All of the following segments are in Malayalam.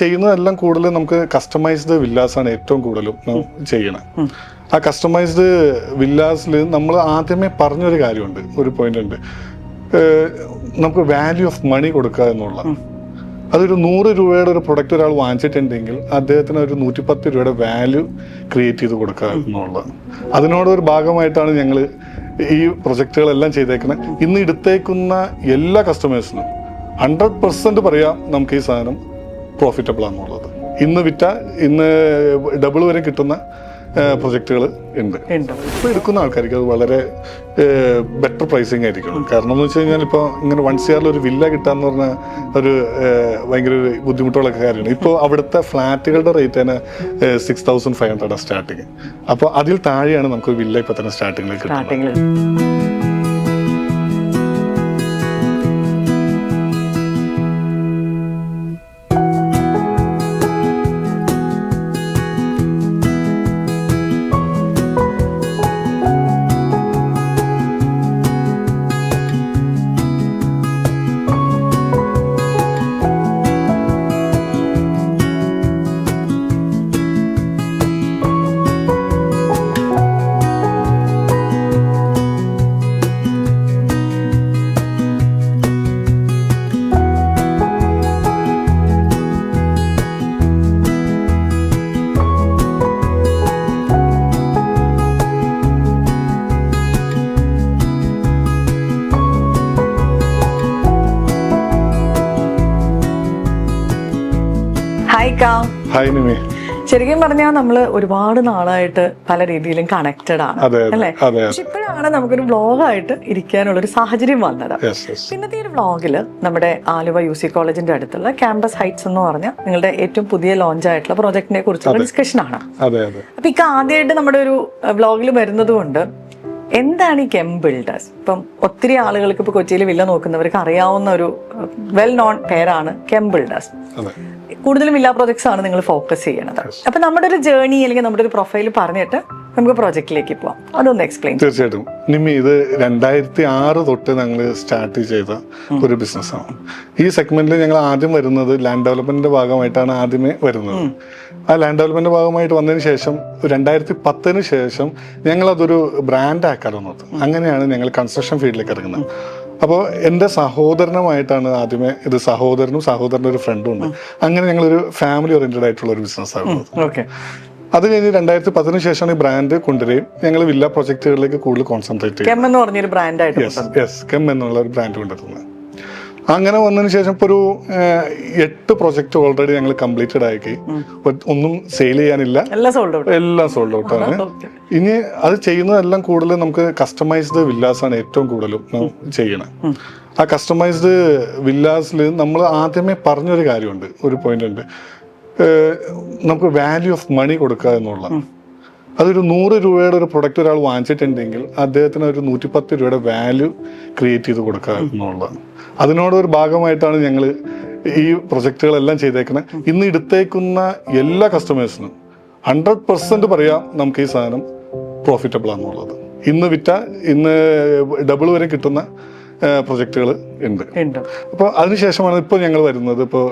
ചെയ്യുന്നതെല്ലാം കൂടുതൽ നമുക്ക് കസ്റ്റമൈസ്ഡ് വില്ലാസാണ് ഏറ്റവും കൂടുതലും ചെയ്യണേ. ആ കസ്റ്റമൈസ്ഡ് വില്ലാസിൽ നമ്മൾ ആദ്യമേ പറഞ്ഞൊരു കാര്യമുണ്ട് ഒരു പോയിന്റ് ഉണ്ട്. നമുക്ക് വാല്യൂ ഓഫ് മണി കൊടുക്കുക എന്നുള്ള. അതൊരു നൂറ് രൂപയുടെ ഒരു പ്രൊഡക്റ്റ് ഒരാൾ വാങ്ങിച്ചിട്ടുണ്ടെങ്കിൽ അദ്ദേഹത്തിന് ഒരു നൂറ്റിപ്പത്ത് രൂപയുടെ വാല്യൂ ക്രിയേറ്റ് ചെയ്ത് കൊടുക്കുക എന്നുള്ളത്. അതിനോട് ഒരു ഭാഗമായിട്ടാണ് ഞങ്ങൾ ഈ പ്രൊജക്റ്റുകളെല്ലാം ചെയ്തേക്കുന്നത് ഇന്ന് എടുത്തേക്കുന്ന എല്ലാ കസ്റ്റമേഴ്സിനും ഹൺഡ്രഡ് പെർസെന്റ് പറയാം നമുക്ക് ഈ സാധനം പ്രോഫിറ്റബിൾ ആണെന്നുള്ളത് ഇന്ന് വിറ്റ ഇന്ന് ഡബിൾ വരെ കിട്ടുന്ന പ്രൊജക്റ്റുകൾ ഉണ്ട്. ഇപ്പോൾ എടുക്കുന്ന ആൾക്കാർക്ക് അത് വളരെ ബെറ്റർ പ്രൈസിങ് ആയിരിക്കും. കാരണം എന്ന് വെച്ച് കഴിഞ്ഞാൽ ഇപ്പോൾ ഇങ്ങനെ വൺ സിയാറിൽ ഒരു വില്ല കിട്ടാന്ന് പറഞ്ഞ ഒരു ഭയങ്കര ഒരു ബുദ്ധിമുട്ടുള്ള കാര്യമാണ്. ഇപ്പോൾ അവിടുത്തെ ഫ്ലാറ്റുകളുടെ റേറ്റ് തന്നെ six thousand five hundred starting അപ്പോൾ അതിൽ താഴെയാണ് നമുക്ക് വില്ല ഇപ്പോൾ തന്നെ സ്റ്റാർട്ടിങ്ങിൽ കിട്ടുന്നത്. ഹായ് നിമി ശരിക്കും പറഞ്ഞാൽ നമ്മൾ ഒരുപാട് നാളായിട്ട് പല രീതിയിലും കണക്റ്റഡ് ആണ്. അല്ലേ? പക്ഷെ ഇപ്പോഴാണ് നമുക്കൊരു വ്ളോഗായിട്ട് ഇരിക്കാനുള്ള ഒരു സാഹചര്യം വന്നത്. ഇന്നത്തെ ഒരു വ്ളോഗിൽ നമ്മുടെ ആലുവ യു സി കോളേജിന്റെ അടുത്തുള്ള ക്യാമ്പസ് ഹൈറ്റ്സ് എന്ന് പറഞ്ഞ നിങ്ങളുടെ ഏറ്റവും പുതിയ ലോഞ്ച് ആയിട്ടുള്ള പ്രോജക്ടിനെ കുറിച്ചുള്ള ഡിസ്കഷൻ ആണ്. അപ്പൊ ഇക്ക ആദ്യമായിട്ട് നമ്മുടെ ഒരു വ്ളോഗിൽ വരുന്നത് കൊണ്ട് എന്താണ് ഈ കെം ബിൽഡേഴ്സ്? ഇപ്പം ഒത്തിരി ആളുകൾക്ക് ഇപ്പൊ കൊച്ചിയിൽ വില്ല നോക്കുന്നവർക്ക് അറിയാവുന്ന ഒരു വെൽ നോൺ പേരാണ് കെം ബിൽഡേഴ്സ്. കൂടുതലും വില്ല പ്രോജക്ട്സ് ആണ് നിങ്ങൾ ഫോക്കസ് ചെയ്യണത്. അപ്പൊ നമ്മുടെ ഒരു ജേർണി അല്ലെങ്കിൽ നമ്മുടെ ഒരു പ്രൊഫൈൽ പറഞ്ഞിട്ട് നമുക്ക് പ്രോജക്റ്റിലേക്ക് പോവാം. അതൊന്ന് എക്സ്പ്ലെയിൻ തീർച്ചയായിട്ടും. നിമി ഇത് രണ്ടായിരത്തി ആറ് തൊട്ട് ഞങ്ങൾ സ്റ്റാർട്ട് ചെയ്ത ഒരു ബിസിനസ്സാണ് ഈ സെഗ്മെന്റിൽ ഞങ്ങൾ ആദ്യം വരുന്നത് ലാൻഡ് ഡെവലപ്മെന്റിന്റെ ഭാഗമായിട്ടാണ് ആദ്യമേ വരുന്നത്. ആ ലാൻഡ് ഡെവലപ്മെന്റ് ഭാഗമായിട്ട് വന്നതിന് ശേഷം രണ്ടായിരത്തി പത്തിന് ശേഷം ഞങ്ങൾ അതൊരു ബ്രാൻഡ് ആക്കാലോ വന്നത് അങ്ങനെയാണ് ഞങ്ങൾ കൺസ്ട്രക്ഷൻ ഫീൽഡിലേക്ക് ഇറങ്ങുന്നത്. അപ്പോൾ എന്റെ സഹോദരനുമായിട്ടാണ് ആദ്യമേ ഇത് സഹോദരനും സഹോദരന്റെ ഒരു ഫ്രണ്ടും ഉണ്ട്. അങ്ങനെ ഞങ്ങളൊരു ഫാമിലി ഓറിയന്റഡ് ആയിട്ടുള്ള ഒരു ബിസിനസ്സാണ് ഓക്കെ അത് കഴിഞ്ഞ് രണ്ടായിരത്തി പത്തിന് ശേഷമാണ് ഈ ബ്രാൻഡ് കൊണ്ടുവരികയും ഞങ്ങൾ വില്ല പ്രൊജക്റ്റുകളിലേക്ക് കൂടുതൽ കോൺസെൻട്രേറ്റ് ചെയ്യും എന്ന് പറഞ്ഞൊരു ബ്രാൻഡായിട്ട് യെസ് യെസ് കെം എന്നുള്ള ഒരു ബ്രാൻഡ് കൊണ്ടുവരുന്നത് അങ്ങനെ വന്നതിന് ശേഷം ഇപ്പോൾ ഒരു എട്ട് പ്രൊജക്ട് ഓൾറെഡി ഞങ്ങൾ കംപ്ലീറ്റഡ് ആക്കി. ഒന്നും സെയിൽ ചെയ്യാനില്ല. എല്ലാം സോൾഡ് ഔട്ട് ആണ്. ഇനി അത് ചെയ്യുന്നതെല്ലാം കൂടുതൽ നമുക്ക് കസ്റ്റമൈസ്ഡ് വില്ലാസ് ആണ് ഏറ്റവും കൂടുതലും ചെയ്യണത് ആ കസ്റ്റമൈസ്ഡ് വില്ലാസിൽ നമ്മൾ ആദ്യമേ പറഞ്ഞൊരു കാര്യമുണ്ട് ഒരു പോയിന്റ് ഉണ്ട്. നമുക്ക് വാല്യൂ ഓഫ് മണി കൊടുക്കുക എന്നുള്ള അതൊരു നൂറ് രൂപയുടെ ഒരു പ്രൊഡക്റ്റ് ഒരാൾ വാങ്ങിച്ചിട്ടുണ്ടെങ്കിൽ അദ്ദേഹത്തിന് ഒരു നൂറ്റിപ്പത്ത് രൂപയുടെ വാല്യൂ ക്രിയേറ്റ് ചെയ്ത് കൊടുക്കുക എന്നുള്ളത്. അതിനോട് ഒരു ഭാഗമായിട്ടാണ് ഞങ്ങൾ ഈ പ്രൊജക്റ്റുകളെല്ലാം ചെയ്തേക്കുന്നത് ഇന്ന് എടുത്തേക്കുന്ന എല്ലാ കസ്റ്റമേഴ്സിനും ഹൺഡ്രഡ് പെർസെന്റ് പറയാം നമുക്ക് ഈ സാധനം പ്രോഫിറ്റബിൾ ആണെന്നുള്ളത്. ഇന്ന് വിറ്റ ഇന്ന് ഡബിൾ വരെ കിട്ടുന്ന പ്രൊജക്റ്റുകൾ ഉണ്ട്. അപ്പോൾ അതിനുശേഷമാണ് ഇപ്പോൾ ഞങ്ങൾ വരുന്നത്. ഇപ്പോൾ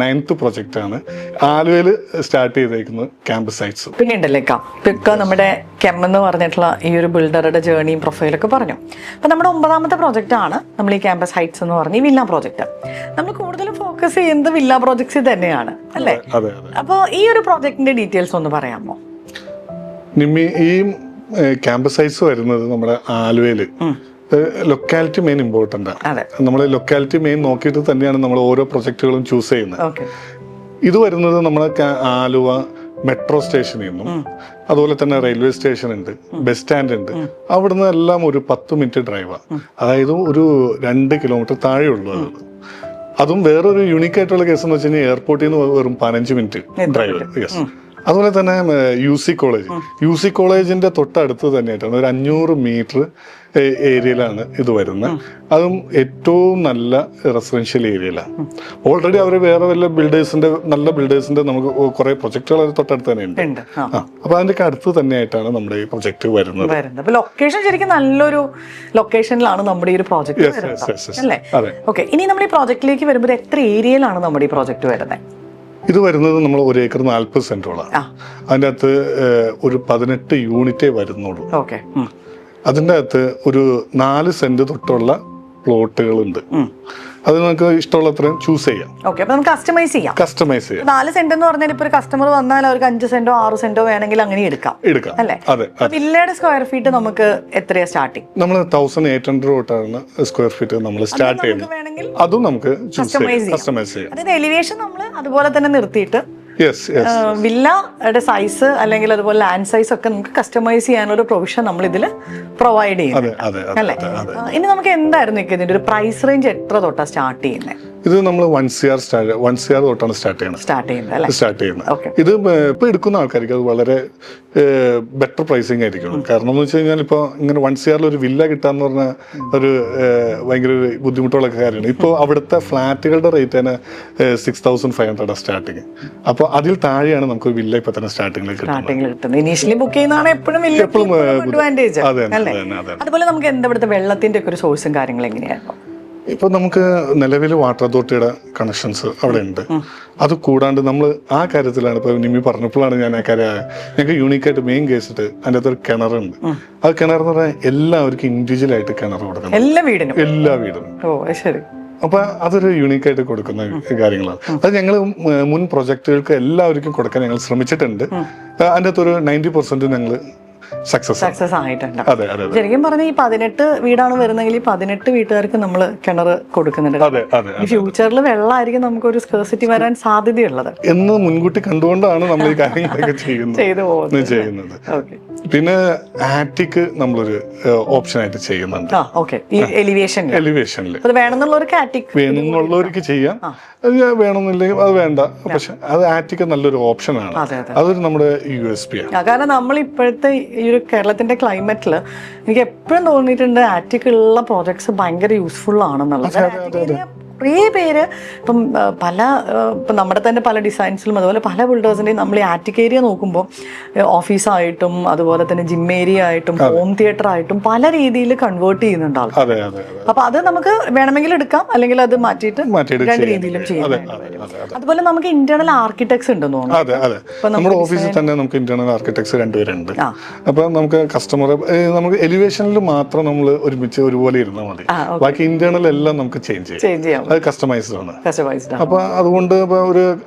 നയൻത്ത് പ്രൊജക്റ്റ് ആണ് ആലുവയിൽ സ്റ്റാർട്ട് ചെയ്തേക്കുന്നത് ക്യാമ്പസ് സൈറ്റ്സ് പിന്നെ ഉണ്ടല്ലേ കാ ഇപ്പൊ നമ്മുടെ കെം എന്ന് പറഞ്ഞിട്ടുള്ള ഈ ഒരു ബിൽഡറുടെ ജേണിയും പ്രൊഫൈലൊക്കെ പറഞ്ഞു. അപ്പം നമ്മുടെ ഒമ്പതാമത്തെ പ്രോജക്റ്റ് ആണ് നമ്മൾ ഈ ക്യാമ്പസ് ഹൈറ്റ്സ് എന്ന് പറഞ്ഞ വില്ല പ്രോജക്റ്റ് നമ്മൾ കൂടുതലും ഫോക്കസ് ചെയ്യുന്നത് വില്ല പ്രോജക്ട്സിൽ തന്നെയാണ് അല്ലേ? അപ്പോൾ ഈ ഒരു പ്രോജക്റ്റിന്റെ ഡീറ്റെയിൽസ് ഒന്ന് പറയാമോ? നിമ്മി ഈ ക്യാമ്പസ് സൈറ്റ്സ് വരുന്നത് നമ്മുടെ ആലുവയിൽ ലൊക്കാലിറ്റി മെയിൻ ഇമ്പോർട്ടന്റ് ആണ് നമ്മൾ ലൊക്കാലിറ്റി മെയിൻ നോക്കിയിട്ട് തന്നെയാണ് നമ്മൾ ഓരോ പ്രൊജക്റ്റുകളും ചൂസ് ചെയ്യുന്നത്. ഇത് വരുന്നത് നമ്മുടെ ആലുവ മെട്രോ സ്റ്റേഷനിൽ നിന്നും അതുപോലെ തന്നെ റെയിൽവേ സ്റ്റേഷൻ ഉണ്ട് ബസ് സ്റ്റാൻഡ് ഉണ്ട്. അവിടുന്ന് എല്ലാം ഒരു പത്ത് മിനിറ്റ് ഡ്രൈവാണ് അതായത് ഒരു രണ്ട് കിലോമീറ്റർ താഴെയുള്ളൂ അത്. അതും വേറൊരു യൂണിക് ആയിട്ടുള്ള കേസ് എന്ന് വെച്ച് കഴിഞ്ഞാൽ എയർപോർട്ടിൽ നിന്ന് വെറും പതിനഞ്ച് മിനിറ്റ് ഡ്രൈവ് യെസ് അതുപോലെ തന്നെ U C college. U C കോളേജിന്റെ തൊട്ടടുത്ത് തന്നെയായിട്ടാണ് ഒരു അഞ്ഞൂറ് മീറ്റർ ഏരിയയിലാണ് ഇത് വരുന്നത്. അതും ഏറ്റവും നല്ല റെസിഡൻഷ്യൽ ഏരിയയിലാണ് ഓൾറെഡി അവർ വേറെ വല്ല ബിൽഡേഴ്സിന്റെ നല്ല ബിൽഡേഴ്സിന്റെ നമുക്ക് കുറെ പ്രൊജക്ടുകൾ അതിന് തൊട്ടടുത്ത് തന്നെ ഉണ്ട്. അപ്പൊ അതിന്റെ അടുത്ത് തന്നെയായിട്ടാണ് നമ്മുടെ ഈ പ്രൊജക്ട് വരുന്നത്. ലൊക്കേഷൻ ശരിക്കും നല്ലൊരു ലൊക്കേഷനിലാണ് നമ്മുടെ ഈ ഒരു വരുന്നത്. അല്ലേ? ഓക്കെ ഇനി നമ്മുടെ ഈ പ്രോജക്റ്റിലേക്ക് വരുമ്പോൾ എത്ര ഏരിയയിലാണ് നമ്മുടെ ഈ പ്രോജക്ട് വരുന്നത്? ഇത് വരുന്നത് നമ്മൾ ഒരു ഏക്കർ നാൽപ്പത് സെന്റോളാണ് ആ. അതിന്റെ അകത്ത് ഒരു പതിനെട്ട് യൂണിറ്റേ വരുന്നുള്ളൂ. അതിന്റെ അകത്ത് ഒരു നാല് സെന്റ് തൊട്ടുള്ള പ്ലോട്ടുകളുണ്ട്. അത് നമുക്ക് ഇഷ്ടമുള്ള അത്രയും ചൂസ് ചെയ്യാം. നമുക്ക് കസ്റ്റമൈസ് ചെയ്യാം. കസ്റ്റമൈസ് ചെയ്യാം. നാല് സെന്റ് എന്ന് പറഞ്ഞാൽ ഇപ്പൊ ഒരു കസ്റ്റമർ വന്നാൽ അവർക്ക് അഞ്ച് സെന്റോ ആറ് സെന്റോ വേണമെങ്കിൽ അങ്ങനെ എടുക്കാം. എടുക്കാം. അല്ലേ? അതെ വില്ലയുടെ സ്ക്വയർ ഫീറ്റ് നമുക്ക് എത്രയാ സ്റ്റാർട്ടിങ് നമ്മൾ തൗസൻഡ് എയ്റ്റ് ഹൺഡ്രഡ് തൊട്ടാണ് സ്ക്വയർ ഫീറ്റ് നമ്മൾ സ്റ്റാർട്ട് ചെയ്യുന്നത്. അതും നമുക്ക്. കസ്റ്റമൈസ് ചെയ്യാം. അതായത് എലിവേഷൻ നമ്മൾ അതുപോലെ തന്നെ നിർത്തിയിട്ട്. വില്ലയുടെ സൈസ് അല്ലെങ്കിൽ അതുപോലെ ലാൻഡ് സൈസ് ഒക്കെ നമുക്ക് കസ്റ്റമൈസ് ചെയ്യാനുള്ള ഒരു പ്രൊവിഷൻ നമ്മൾ ഇതിൽ പ്രൊവൈഡ് ചെയ്യും അതെ അതെ അതെ അല്ലേ ഇനി നമുക്ക് എന്തായിരുന്നു ഇതിന്റെ ഒരു പ്രൈസ് റേഞ്ച് എത്ര തൊട്ടാ സ്റ്റാർട്ട് ചെയ്യുന്നത് ഇത് നമ്മൾ one C R start one C R തൊട്ടാണ് സ്റ്റാർട്ട് ചെയ്യുന്നത് സ്റ്റാർട്ട് ചെയ്യുന്നത് സ്റ്റാർട്ട് ചെയ്യുന്നത്. ഇത് ഇപ്പൊ എടുക്കുന്ന ആൾക്കാർക്ക് അത് വളരെ ബെറ്റർ പ്രൈസിങ് ആയിരിക്കും കാരണം എന്ന് വെച്ച് കഴിഞ്ഞാൽ ഇപ്പോൾ ഇങ്ങനെ വൺ സി ആറിൽ ഒരു വില്ല കിട്ടാന്ന് പറഞ്ഞ ഒരു ഭയങ്കര ഒരു ബുദ്ധിമുട്ടുള്ള കാര്യമാണ്. ഇപ്പോൾ അവിടുത്തെ ഫ്ലാറ്റുകളുടെ റേറ്റ് തന്നെ six thousand five hundred starting അപ്പോൾ അതിൽ താഴെയാണ് നമുക്ക് വില്ല ഇപ്പൊ തന്നെ സ്റ്റാർട്ടിങ്ങിൽ കിട്ടുന്നത്. ഇനീഷ്യലി ബുക്ക് ചെയ്യുന്നതാണ് എപ്പോഴും എപ്പോഴും. അതുപോലെ നമുക്ക് എന്താ ഇവിടുത്തെ വെള്ളത്തിന്റെ ഒക്കെ ഒരു സോഴ്സും കാര്യങ്ങളും എങ്ങനെയായിരുന്നു? ഇപ്പൊ നമുക്ക് നിലവിൽ വാട്ടർ അതോറിറ്റിയുടെ കണക്ഷൻസ് അവിടെ ഉണ്ട് അത് കൂടാണ്ട് നമ്മൾ ആ കാര്യത്തിലാണ് ഇപ്പൊ നിമി പറഞ്ഞപ്പോഴാണ് ഞാൻ ആ കാര്യം ഞങ്ങൾക്ക് യൂണീക്കായിട്ട് മെയിൻ കേസിട്ട് അതിന്റെ അകത്ത് ഒരു കിണറുണ്ട്. ആ. കിണർ എന്ന് പറഞ്ഞാൽ എല്ലാവർക്കും ഇൻഡിവിജ്വൽ ആയിട്ട് കിണർ കൊടുക്കണം. എല്ലാ വീടിനും? എല്ലാ വീടും. ഓ ശരി. അപ്പൊ അതൊരു യൂണീക്കായിട്ട് കൊടുക്കുന്ന കാര്യങ്ങളാണ്. അത് ഞങ്ങൾ മുൻ പ്രൊജക്ടുകൾക്ക് എല്ലാവർക്കും കൊടുക്കാൻ ഞങ്ങൾ ശ്രമിച്ചിട്ടുണ്ട്. അതിന്റെ അകത്ത് ഒരു നയന്റി പെർസെന്റ് ഞങ്ങൾ സക്സസ് സക്സസ് ആയിട്ടുണ്ട്. അതെ അതെ അതെ. ശരിക്കും പറഞ്ഞ ഈ പതിനെട്ട് വീടാണ് വരുന്നെങ്കിൽ ഈ പതിനെട്ട് വീട്ടുകാർക്ക് നമ്മൾ കിണർ കൊടുക്കുന്നുണ്ട്. അതെ അതെ ഈ ഫ്യൂച്ചറിൽ വെള്ളമായിരിക്കും നമുക്ക് ഒരു സ്കേഴ്സിറ്റി വരാൻ സാധ്യതയുള്ളത്. എന്ന് മുൻകൂട്ടി കണ്ടുകൊണ്ടാണ് നമ്മൾ ഈ കാര്യങ്ങളൊക്കെ ചെയ്യുന്നത്. ചെയ്തു പോകുന്നത്. ചെയ്യുന്നത്. ഓക്കെ. പിന്നെ ആറ്റിക് നമ്മളൊരു ഓപ്ഷൻ ആയിട്ട് ചെയ്യുന്നുണ്ട്. എലിവേഷൻ എലിവേഷനിൽ അത് വേണമെന്നുള്ളവർക്ക് ചെയ്യാം. അത് വേണമെന്നില്ലെങ്കിൽ അത് വേണ്ട. പക്ഷെ അത് ആറ്റിക് നല്ലൊരു ഓപ്ഷനാണ് അതെ അതെ. അതൊരു നമ്മുടെ യു എസ് പി ആണ്. കാരണം നമ്മൾ ഇപ്പോഴത്തെ ഈ ഒരു കേരളത്തിന്റെ ക്ലൈമറ്റിൽ എനിക്ക് എപ്പോഴും തോന്നിയിട്ടുണ്ട് ആറ്റിക് ഉള്ള പ്രോജക്ട്സ് ഭയങ്കര യൂസ്ഫുൾ ആണെന്നുള്ളത്. കുറേ പേര് ഇപ്പം പല ഇപ്പം നമ്മുടെ തന്നെ പല ഡിസൈൻസിലും അതുപോലെ പല ബിൽഡേഴ്സിന്റെയും നമ്മൾ ഈ ആറ്റിക് ഏരിയ നോക്കുമ്പോൾ ഓഫീസായിട്ടും അതുപോലെ തന്നെ ജിം ഏരിയ ആയിട്ടും ഹോം തിയേറ്റർ ആയിട്ടും പല രീതിയിൽ കൺവേർട്ട് ചെയ്യുന്നുണ്ട് ആൾ അതെ അതെ അതെ. അപ്പൊ അത് നമുക്ക് വേണമെങ്കിൽ എടുക്കാം അല്ലെങ്കിൽ അത് മാറ്റിയിട്ട് രണ്ട് രീതിയിലും ചെയ്യാം. അതെ അതെ അതെ അതുപോലെ നമുക്ക് ഇന്റേണൽ ആർക്കിടെക്ട്സ് ഉണ്ടെന്ന് തോന്നുന്നു. നമ്മുടെ ഓഫീസിൽ തന്നെ നമുക്ക് ഇന്റേണൽ ആർക്കിടെക്ട്സ് രണ്ടുപേരുണ്ട്. അപ്പൊ നമുക്ക് കസ്റ്റമർ നമുക്ക് എലിവേഷനിൽ മാത്രം നമ്മൾ ഒരുമിച്ച് ഒരുപോലെ ഇരുന്നാൽ മതി. ബാക്കി ഇന്റേണൽ എല്ലാം നമുക്ക് ചേഞ്ച് ചെയ്യാം. അത് കസ്റ്റമൈസ്ഡ് ആണ്. കസ്റ്റമൈസ്ഡ് അപ്പൊ അതുകൊണ്ട് ഇപ്പൊ ഒരു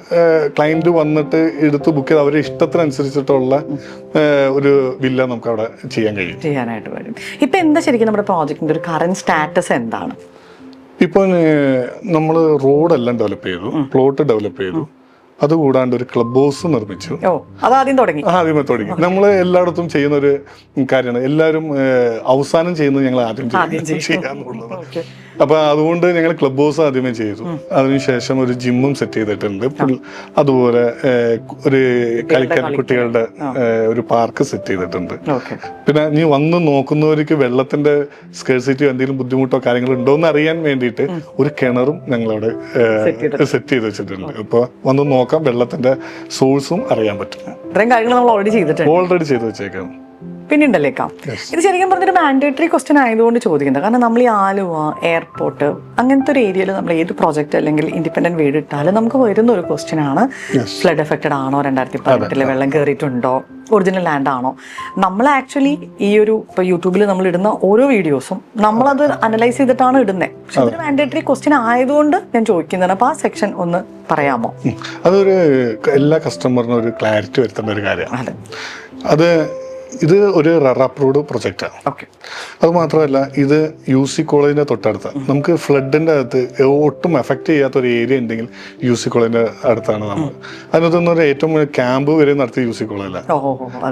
ക്ലയന്റ് വന്നിട്ട് എടുത്ത് ബുക്ക് ചെയ്ത് അവരുടെ ഇഷ്ടത്തിനനുസരിച്ചിട്ടുള്ള ഒരു വില്ല നമുക്ക് അവിടെ ചെയ്യാൻ കഴിയും. ചെയ്യാനായിട്ട് വരും. ഇപ്പൊ എന്താ ശരിക്കും നമ്മുടെ പ്രോജക്റ്റിന്റെ ഒരു കറന്റ് സ്റ്റാറ്റസ് എന്താണ്? ഇപ്പൊ നമ്മൾ റോഡെല്ലാം ഡെവലപ്പ് ചെയ്തു പ്ലോട്ട് ഡെവലപ്പ് ചെയ്തു. അതുകൂടാണ്ട് ഒരു ക്ലബ് ഹൗസ് നിർമ്മിച്ചു. അതാദ്യം തുടങ്ങി. ആദ്യമേ തുടങ്ങി. നമ്മൾ എല്ലായിടത്തും ചെയ്യുന്ന ഒരു കാര്യമാണ്. എല്ലാവരും അവസാനം ചെയ്യുന്നത് ഞങ്ങൾ ആദ്യം ആദ്യം ചെയ്യും- ചെയ്യും. ചെയ്യാന്നുള്ളത്. ഓക്കെ അപ്പൊ അതുകൊണ്ട് ഞങ്ങൾ ക്ലബ് ഹൗസ് ആദ്യമേ ചെയ്തു. അതിനുശേഷം ഒരു ജിമ്മും സെറ്റ് ചെയ്തിട്ടുണ്ട്. അതുപോലെ ഒരു കളിക്കാൻ കുട്ടികളുടെ ഒരു പാർക്ക് സെറ്റ് ചെയ്തിട്ടുണ്ട്. പിന്നെ നീ വന്ന് നോക്കുന്നവർക്ക് വെള്ളത്തിന്റെ സ്കേഴ്സിറ്റിയോ എന്തെങ്കിലും ബുദ്ധിമുട്ടോ കാര്യങ്ങളോ ഉണ്ടോ എന്ന് അറിയാൻ വേണ്ടിയിട്ട് ഒരു കിണറും ഞങ്ങളവിടെ സെറ്റ് ചെയ്ത് വെച്ചിട്ടുണ്ട്. അപ്പൊ വന്ന് നോക്കാം വെള്ളത്തിന്റെ സോഴ്സും അറിയാൻ പറ്റും. ഇത്രയും കാര്യങ്ങൾ നമ്മൾ ഓൾറെഡി ചെയ്തിട്ടുണ്ട്. ഓൾറെഡി ചെയ്ത് വെച്ചേക്കാം പിന്നുണ്ടല്ലേക്കാം ഇത് ശരിക്കും പറഞ്ഞൊരു മാൻഡേറ്ററി ക്വസ്റ്റ്യൻ ആയതുകൊണ്ട് ചോദിക്കുന്നത്. കാരണം നമ്മൾ ഈ ആലുവ എയർപോർട്ട് അങ്ങനത്തെ ഒരു ഏരിയയിൽ നമ്മൾ ഏത് പ്രോജക്റ്റ് അല്ലെങ്കിൽ ഇൻഡിപെൻഡന്റ് വീട് ഇട്ടാലും നമുക്ക് വരുന്ന ഒരു ക്വസ്റ്റ്യൻ ആണ്. ഫ്ലഡ് എഫക്റ്റഡ് ആണോ രണ്ടായിരത്തി പതിനെട്ടിൽ വെള്ളം കയറിയിട്ടുണ്ടോ ഒറിജിനൽ ലാൻഡ് ആണോ? നമ്മൾ ആക്ച്വലി ഈ ഒരു ഇപ്പൊ യൂട്യൂബിൽ നമ്മൾ ഇടുന്ന ഓരോ വീഡിയോസും നമ്മളത് അനലൈസ് ചെയ്തിട്ടാണ് ഇടുന്നത് പക്ഷെ അതൊരു മാൻഡേറ്ററി ക്വസ്റ്റ്യൻ ആയതുകൊണ്ട് ഞാൻ ചോദിക്കുന്നതാണ്. അപ്പൊ ആ സെക്ഷൻ ഒന്ന് പറയാമോ? അതൊരു എല്ലാ കസ്റ്റമറിനും ഒരു ക്ലാരിറ്റി വരുത്തേണ്ട ഒരു കാര്യമാണ്. അത് ഇത് ഒരു റർ അപ്രൂവ്ഡ് പ്രൊജക്റ്റാണ് ഓക്കെ അത് മാത്രമല്ല ഇത് യു സി കോളേജിന്റെ തൊട്ടടുത്ത്. നമുക്ക് ഫ്ലഡിന്റെ അകത്ത് ഒട്ടും എഫക്ട് ചെയ്യാത്ത ഒരു ഏരിയ ഉണ്ടെങ്കിൽ യു സി കോളേജിന്റെ അടുത്താണ് നമ്മൾ. അതിനകത്തുനിന്ന് ഒരു ഏറ്റവും ക്യാമ്പ് വരെ നടത്തിയ യു സി കോളേജിലാണ്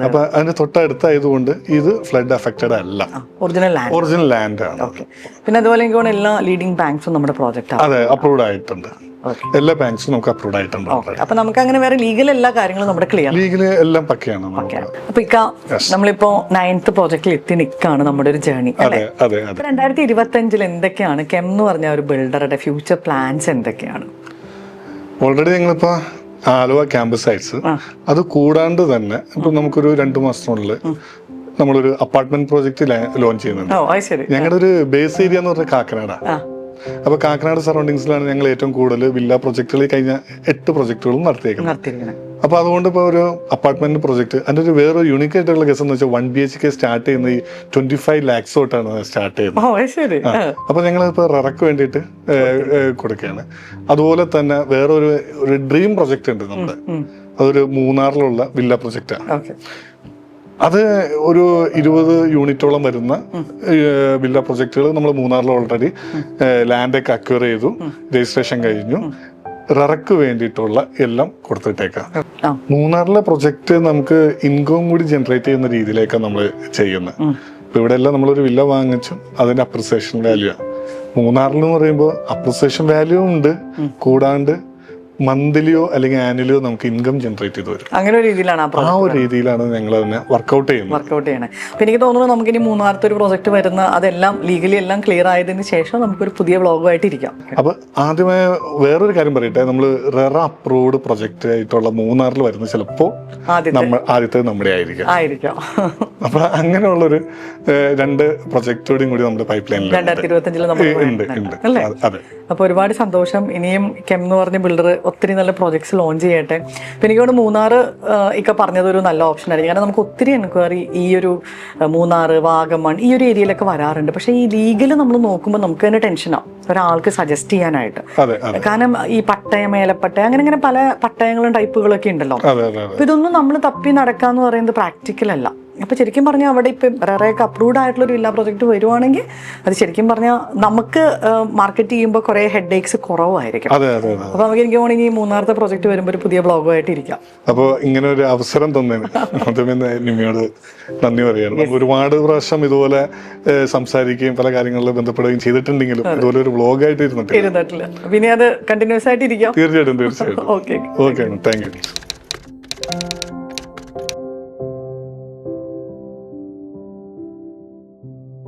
അപ്പം അതിന്റെ തൊട്ടടുത്തായതുകൊണ്ട് ഇത് ഫ്ലഡ് അഫക്റ്റഡ് അല്ല. ഒറിജിനൽ ലാൻഡ് ആണ്. ഓക്കെ പിന്നെ അതുപോലെ എനിക്ക് എല്ലാ ലീഡിംഗ് ബാങ്ക്സും നമ്മുടെ പ്രോജക്റ്റ് അതെ അപ്രൂവ്ഡ് ആയിട്ടുണ്ട്. എല്ലാ ബാങ്ക്സും നമുക്ക് അപ്രൂവ് ആയിട്ടുണ്ട് അപ്പൊ നമുക്ക് അങ്ങനെ വേറെ ലീഗൽ എല്ലാ കാര്യങ്ങളും നമ്മുടെ ക്ലിയർ ലീഗിൽ എല്ലാം പക്കയാണ് അപ്പൊ ഇക്ക നമ്മളിപ്പോ നയൻത്ത് പ്രോജക്റ്റിൽ എത്തി നിൽക്കാണ് നമ്മുടെ ഒരു ജേണി രണ്ടായിരത്തി ഇരുപത്തി അഞ്ചിൽ എന്തൊക്കെയാണ്? കെം എന്ന് പറഞ്ഞ ഒരു ബിൽഡറുടെ ഫ്യൂച്ചർ പ്ലാൻസ് എന്തൊക്കെയാണ്? ഓൾറെഡി ഞങ്ങളിപ്പോ ആലുവ ക്യാമ്പസ് സൈറ്റ്സ് അത് കൂടാണ്ട് തന്നെ ഇപ്പൊ നമുക്കൊരു രണ്ടു മാസത്തിനുള്ളിൽ നമ്മളൊരു അപ്പാർട്ട്മെന്റ് പ്രോജക്റ്റ് ലോഞ്ച് ചെയ്യുന്നുണ്ട്. ഞങ്ങളുടെ ഒരു ബേസ് ഏരിയ എന്ന് പറഞ്ഞ കാക്കനാട. അപ്പോൾ കാക്കനാട് സറൗണ്ടിങ്സിലാണ് ഞങ്ങൾ ഏറ്റവും കൂടുതൽ വില്ല പ്രൊജക്റ്റുകൾ കഴിഞ്ഞ എട്ട് പ്രൊജക്റ്റുകളും നടത്തിയേക്കുന്നത്. അപ്പോൾ അതുകൊണ്ട് ഇപ്പോൾ ഒരു അപ്പാർട്ട്മെന്റ് പ്രൊജക്റ്റ് അതിന്റെ ഒരു വേറെ യൂണിക് ആയിട്ടുള്ള കേസ് എന്ന് വെച്ചാൽ one B H K start ചെയ്യുന്ന ഈ ട്വന്റി ഫൈവ് ലാക്സ് തൊട്ടാണ് സ്റ്റാർട്ട് ചെയ്യുന്നത്. അപ്പോൾ ഞങ്ങൾ ഇപ്പോൾ ററക്ക് വേണ്ടിയിട്ട് കൊടുക്കുകയാണ്. അതുപോലെ തന്നെ വേറൊരു ഒരു ഡ്രീം പ്രൊജക്റ്റ് ഉണ്ട് നമ്മുടെ. അതൊരു മൂന്നാറിലുള്ള വില്ല പ്രൊജക്റ്റാണ് അത് ഒരു ഇരുപത് യൂണിറ്റോളം വരുന്ന വില്ല പ്രൊജക്റ്റുകൾ നമ്മൾ മൂന്നാറിൽ ഓൾറെഡി ലാൻഡൊക്കെ അക്വയർ ചെയ്തു രജിസ്ട്രേഷൻ കഴിഞ്ഞു. ററക്ക് വേണ്ടിയിട്ടുള്ള എല്ലാം കൊടുത്തിട്ടേക്കാം. മൂന്നാറിലെ പ്രൊജക്റ്റ് നമുക്ക് ഇൻകം കൂടി ജനറേറ്റ് ചെയ്യുന്ന രീതിയിലേക്കാണ് നമ്മൾ ചെയ്യുന്നത് ഇപ്പൊ ഇവിടെ എല്ലാം നമ്മളൊരു വില്ല വാങ്ങിച്ചു അതിന്റെ അപ്രിസിയേഷൻ വാല്യൂ മൂന്നാറിൽ എന്ന് പറയുമ്പോൾ അപ്രിസിയേഷൻ വാല്യൂ ഉണ്ട് കൂടാണ്ട് മന്ത്ലിയോ അല്ലെങ്കിൽ ആനുവലിയോ നമുക്ക് ഇൻകം ജനറേറ്റ് ചെയ്ത് വരും. അങ്ങനെ ഒരു രീതിയിലാണ് ആ ഒരു രീതിയിലാണ് ഞങ്ങൾ അതിനെ വർക്കൗട്ട് ചെയ്യുന്നത്. വർക്കൗട്ട് ചെയ്യണേ. അപ്പൊ എനിക്ക് തോന്നുന്നു നമുക്ക് ഇനി മൂന്നാമത്തെ ഒരു പ്രോജക്റ്റ് വരുന്ന അതെല്ലാം ലീഗലി എല്ലാം ക്ലിയർ ആയതിനു ശേഷം നമുക്കൊരു പുതിയ വ്ളോഗുമായിട്ട് ഇരിക്കാം. അപ്പൊ ആദ്യമേ വേറൊരു കാര്യം പറയട്ടെ. നമ്മൾ റെറ അപ്രൂവ്ഡ് പ്രൊജക്റ്റ് ആയിട്ടുള്ള മൂന്നാറിൽ വരുന്ന ചിലപ്പോൾ ആദ്യത്തെ. നമ്മൾ ആദ്യത്തെ നമ്മുടെ ആയിരിക്കും. ആയിരിക്കാം. അപ്പൊ അങ്ങനെയുള്ളൊരു ഒരു രണ്ട് പ്രൊജക്ടോടും കൂടി നമ്മുടെ പൈപ്പ് ലൈനിൽ രണ്ടായിരത്തി ഇരുപത്തി അഞ്ചിൽ നമ്മൾ ഉണ്ട് അല്ലേ? അപ്പോൾ ഒരുപാട് സന്തോഷം. ഇനിയും കെം എന്ന് പറഞ്ഞ ബിൽഡർ ഒത്തിരി നല്ല പ്രോജക്ട്സ് ലോഞ്ച് ചെയ്യട്ടെ. പിന്നെ എനിക്ക് തോന്നുന്നു മൂന്നാർ ഒക്കെ പറഞ്ഞത് ഒരു നല്ല ഓപ്ഷൻ ആയിരിക്കും. കാരണം നമുക്ക് ഒത്തിരി എൻക്വയറി ഈ ഒരു മൂന്നാർ വാഗമൺ ഈ ഒരു ഏരിയയിലൊക്കെ വരാറുണ്ട്. പക്ഷേ ഈ ലീഗൽ നമ്മൾ നോക്കുമ്പോൾ നമുക്ക് തന്നെ ടെൻഷനാവും ഒരാൾക്ക് സജസ്റ്റ് ചെയ്യാനായിട്ട്. കാരണം ഈ പട്ടയം മേലപ്പട്ടയം അങ്ങനെ അങ്ങനെ പല പട്ടയങ്ങളും ടൈപ്പുകളൊക്കെ ഉണ്ടല്ലോ. ഇതൊന്നും നമ്മൾ തപ്പി നടക്കാന്ന് പറയുന്നത് പ്രാക്ടിക്കൽ അല്ല. അപ്പൊ ശരിക്കും പറഞ്ഞാൽ അവിടെ ഇപ്പം റേറയൊക്കെ അപ്രൂവ്ഡ് ആയിട്ടുള്ള ഒരു വില്ല പ്രോജക്റ്റ് വരുവാണെങ്കിൽ അത് ശരിക്കും പറഞ്ഞാൽ നമുക്ക് മാർക്കറ്റ് ചെയ്യുമ്പോൾ കുറേ ഹെഡ് ഏക്സ് കുറവായിരിക്കും. അതെ അതെ അതെ. അപ്പൊ നമുക്ക് എനിക്ക് തോന്നുന്നു ഈ മൂന്നാമത്തെ പ്രോജക്റ്റ് വരുമ്പോൾ ഒരു പുതിയ ബ്ലോഗുമായിട്ട് ഇരിക്കാം. അപ്പോൾ ഇങ്ങനെ ഒരു അവസരം തന്നതിന് ആദ്യമേ നിമിയോട് നന്ദി പറയുകയാണ്. ഒരുപാട് പ്രാവശ്യം ഇതുപോലെ സംസാരിക്കുകയും പല കാര്യങ്ങളിൽ ബന്ധപ്പെടുകയും ചെയ്തിട്ടുണ്ടെങ്കിലും ഇതുപോലെ ഒരു വ്ളോഗായിട്ട് ഇരുന്നിട്ട് ഇരുന്നിട്ടില്ല. പിന്നെ അത് കണ്ടിന്യൂസ് ആയിട്ട് ഇരിക്കാം. തീർച്ചയായിട്ടും തീർച്ചയായിട്ടും. Okay okay thank you